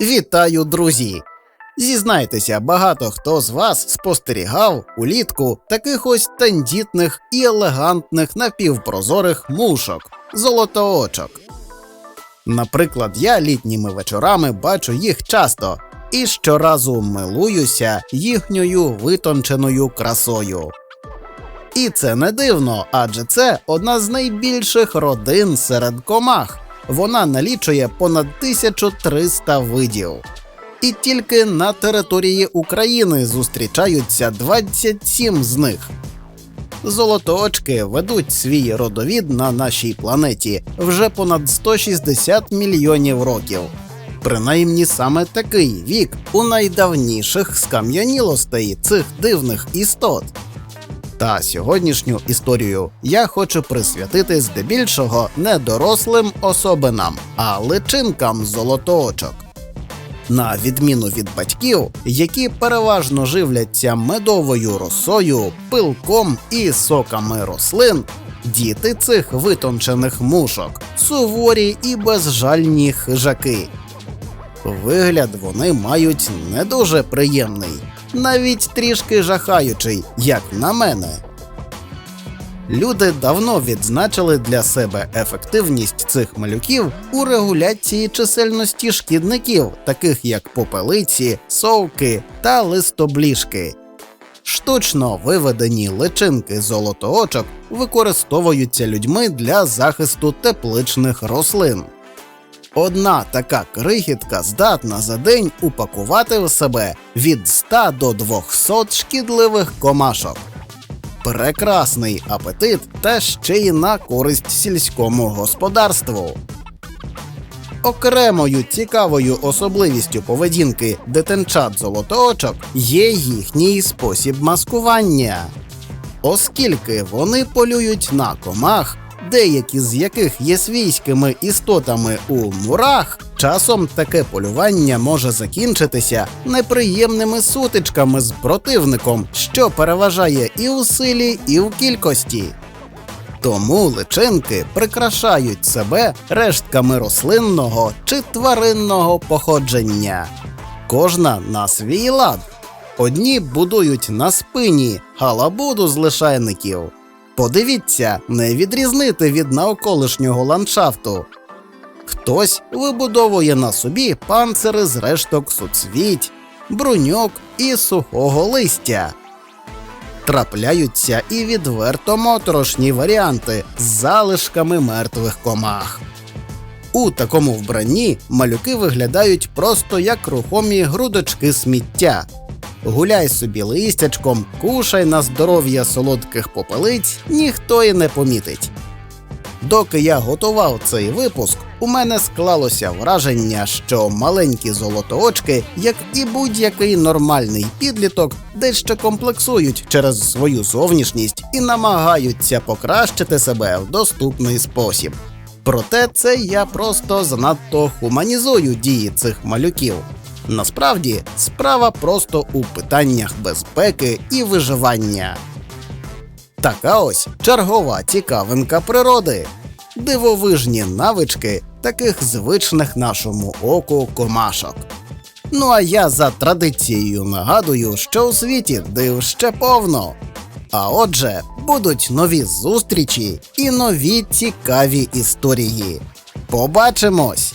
Вітаю, друзі! Зізнайтеся, багато хто з вас спостерігав улітку таких ось тендітних і елегантних напівпрозорих мушок, золотоочок. Наприклад, я літніми вечорами бачу їх часто і щоразу милуюся їхньою витонченою красою. І це не дивно, адже це одна з найбільших родин серед комах. Вона налічує понад 1300 видів. І тільки на території України зустрічаються 27 з них. Золотоочки ведуть свій родовід на нашій планеті вже понад 160 мільйонів років. Принаймні саме такий вік у найдавніших скам'янілостей цих дивних істот. Та сьогоднішню історію я хочу присвятити здебільшого не дорослим особинам, а личинкам золотоочок. На відміну від батьків, які переважно живляться медовою росою, пилком і соками рослин, діти цих витончених мушок суворі і безжальні хижаки. Вигляд вони мають не дуже приємний, навіть трішки жахаючий, як на мене. Люди давно відзначили для себе ефективність цих малюків у регуляції чисельності шкідників, таких як попелиці, совки та листобліжки. Штучно виведені личинки золотоочок використовуються людьми для захисту тепличних рослин. Одна така крихітка здатна за день упакувати в себе від 100 до 200 шкідливих комашок. Прекрасний апетит та ще й на користь сільському господарству. Окремою цікавою особливістю поведінки дитинчат золотоочок є їхній спосіб маскування. Оскільки вони полюють на комах, деякі з яких є свійськими істотами у мурах, часом таке полювання може закінчитися неприємними сутичками з противником, що переважає і у силі, і в кількості. Тому личинки прикрашають себе рештками рослинного чи тваринного походження. Кожна на свій лад. Одні будують на спині галабуду з лишайників. Подивіться, не відрізнити від навколишнього ландшафту. Хтось вибудовує на собі панцири з решток суцвіть, бруньок і сухого листя. Трапляються і відверто моторошні варіанти з залишками мертвих комах. У такому вбранні малюки виглядають просто як рухомі грудочки сміття. Гуляй собі листячком, кушай на здоров'я солодких попелиць, ніхто і не помітить. Доки я готував цей випуск, у мене склалося враження, що маленькі золотоочки, як і будь-який нормальний підліток, дещо комплексують через свою зовнішність і намагаються покращити себе в доступний спосіб. Проте це я просто занадто хуманізую дії цих малюків. Насправді справа просто у питаннях безпеки і виживання. Така ось чергова цікавинка природи, дивовижні навички таких звичних нашому оку комашок. Ну а я за традицією нагадую, що у світі див ще повно. А отже, будуть нові зустрічі і нові цікаві історії. Побачимось!